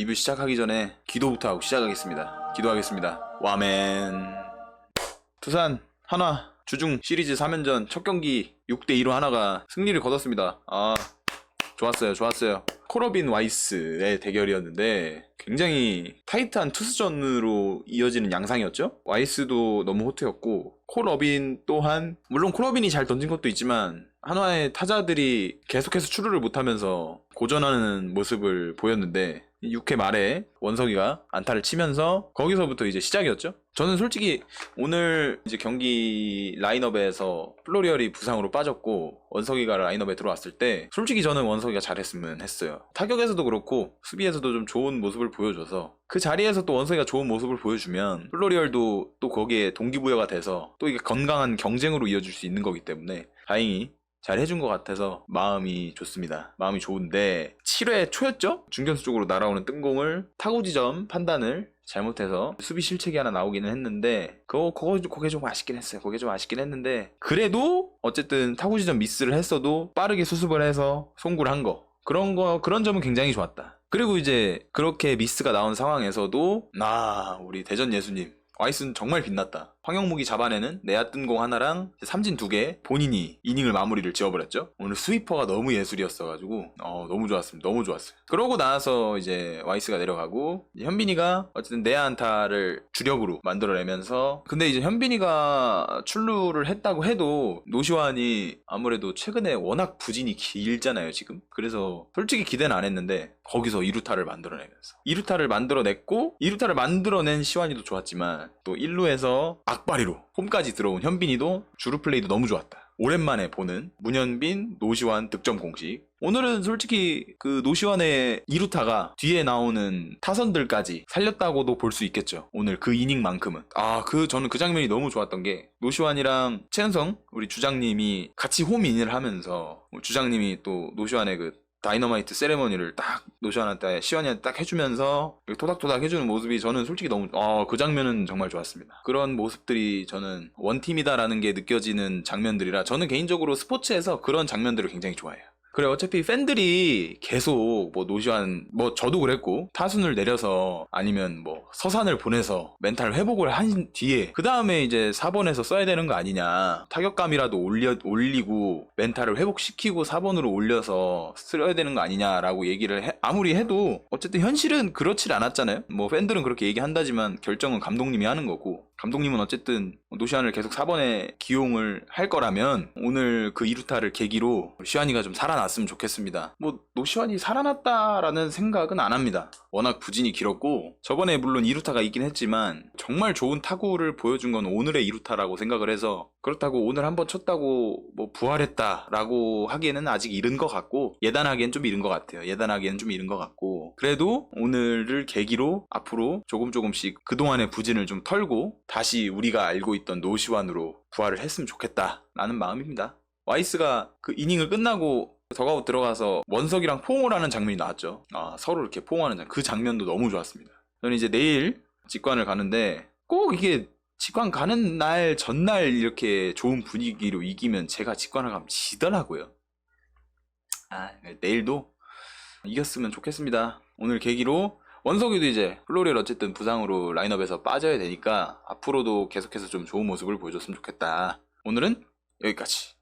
리뷰 시작하기 전에 기도부터 하고 시작하겠습니다. 기도하겠습니다. 와멘. 두산 하나 주중 시리즈 3연전 첫 경기 6대2로 하나가 승리를 거뒀습니다. 아 좋았어요 좋았어요. 코러빈 와이스의 대결이었는데 굉장히 타이트한 투수전으로 이어지는 양상이었죠. 와이스도 너무 호투였고 코러빈 또한 물론 코러빈이 잘 던진 것도 있지만 한화의 타자들이 계속해서 출루를 못하면서 고전하는 모습을 보였는데 6회 말에 원석이가 안타를 치면서 거기서부터 이제 시작이었죠. 저는 솔직히 오늘 이제 경기 라인업에서 플로리얼이 부상으로 빠졌고 원석이가 라인업에 들어왔을 때 솔직히 저는 원석이가 잘했으면 했어요. 타격에서도 그렇고 수비에서도 좀 좋은 모습을 보여줘서 그 자리에서 또 원석이가 좋은 모습을 보여주면 플로리얼도 또 거기에 동기부여가 돼서 또 이게 건강한 경쟁으로 이어질 수 있는 거기 때문에 다행히 잘 해준 것 같아서 마음이 좋습니다. 마음이 좋은데 7회 초였죠? 중견수 쪽으로 날아오는 뜬공을 타구 지점 판단을 잘못해서 수비 실책이 하나 나오기는 했는데 그거 그거 그게 좀 아쉽긴 했어요. 그게 좀 아쉽긴 했는데 그래도 어쨌든 타구 지점 미스를 했어도 빠르게 수습을 해서 송구를 한 거. 그런 거 그런 점은 굉장히 좋았다. 그리고 이제 그렇게 미스가 나온 상황에서도 나 우리 대전 예수님 와이스는 정말 빛났다. 황영묵이 잡아내는 내야 뜬공 하나랑 삼진 두 개 본인이 이닝을 마무리를 지어버렸죠. 오늘 스위퍼가 너무 예술이었어가지고 어, 너무 좋았습니다. 너무 좋았어요. 그러고 나서 이제 와이스가 내려가고 이제 현빈이가 어쨌든 내야 안타를 주력으로 만들어내면서 근데 이제 현빈이가 출루를 했다고 해도 노시환이 아무래도 최근에 워낙 부진이 길잖아요 지금. 그래서 솔직히 기대는 안 했는데 거기서 2루타를 만들어내면서 2루타를 만들어냈고 2루타를 만들어낸 시환이도 좋았지만 또 1루에서 악바리로 홈까지 들어온 현빈이도 주루 플레이도 너무 좋았다. 오랜만에 보는 문현빈, 노시환 득점 공식. 오늘은 솔직히 그 노시환의 2루타가 뒤에 나오는 타선들까지 살렸다고도 볼 수 있겠죠. 오늘 그 이닝만큼은. 아, 그 저는 그 장면이 너무 좋았던 게 노시환이랑 최은성 우리 주장님이 같이 홈인을 하면서 주장님이 또 노시환의 그 다이너마이트 세레머니를 딱 노시환한테 시환이한테 딱 해주면서 토닥토닥 해주는 모습이 저는 솔직히 너무 어, 그 장면은 정말 좋았습니다. 그런 모습들이 저는 원팀이다라는 게 느껴지는 장면들이라 저는 개인적으로 스포츠에서 그런 장면들을 굉장히 좋아해요. 그래 어차피 팬들이 계속 뭐 노시환 뭐 저도 그랬고 타순을 내려서 아니면 뭐 서산을 보내서 멘탈 회복을 한 뒤에 그 다음에 이제 4번에서 써야 되는 거 아니냐. 타격감이라도 올려 올리고 멘탈을 회복시키고 4번으로 올려서 써야 되는 거 아니냐라고 얘기를 해- 아무리 해도 어쨌든 현실은 그렇질 않았잖아요. 뭐 팬들은 그렇게 얘기한다지만 결정은 감독님이 하는 거고 감독님은 어쨌든 노시안을 계속 4번에 기용을 할 거라면 오늘 그 2루타를 계기로 시환이가 좀 살아났으면 좋겠습니다. 뭐 노시환이 살아났다라는 생각은 안 합니다. 워낙 부진이 길었고 저번에 물론 2루타가 있긴 했지만 정말 좋은 타구를 보여준 건 오늘의 2루타라고 생각을 해서 그렇다고 오늘 한번 쳤다고 뭐 부활했다라고 하기에는 아직 이른 것 같고 예단하기엔 좀 이른 것 같아요. 예단하기엔 좀 이른 것 같고 그래도 오늘을 계기로 앞으로 조금 조금씩 그동안의 부진을 좀 털고 다시 우리가 알고 있던 노시환으로 부활을 했으면 좋겠다라는 마음입니다. 와이스가 그 이닝을 끝나고 더가웃 들어가서 원석이랑 포옹을 하는 장면이 나왔죠. 아, 서로 이렇게 포옹하는 장면. 그 장면도 너무 좋았습니다. 저는 이제 내일 직관을 가는데 꼭 이게 직관 가는 날 전날 이렇게 좋은 분위기로 이기면 제가 직관을 가면 지더라고요. 아, 내일도 이겼으면 좋겠습니다. 오늘 계기로 원석이도 이제 플로리얼 어쨌든 부상으로 라인업에서 빠져야 되니까 앞으로도 계속해서 좀 좋은 모습을 보여줬으면 좋겠다. 오늘은 여기까지.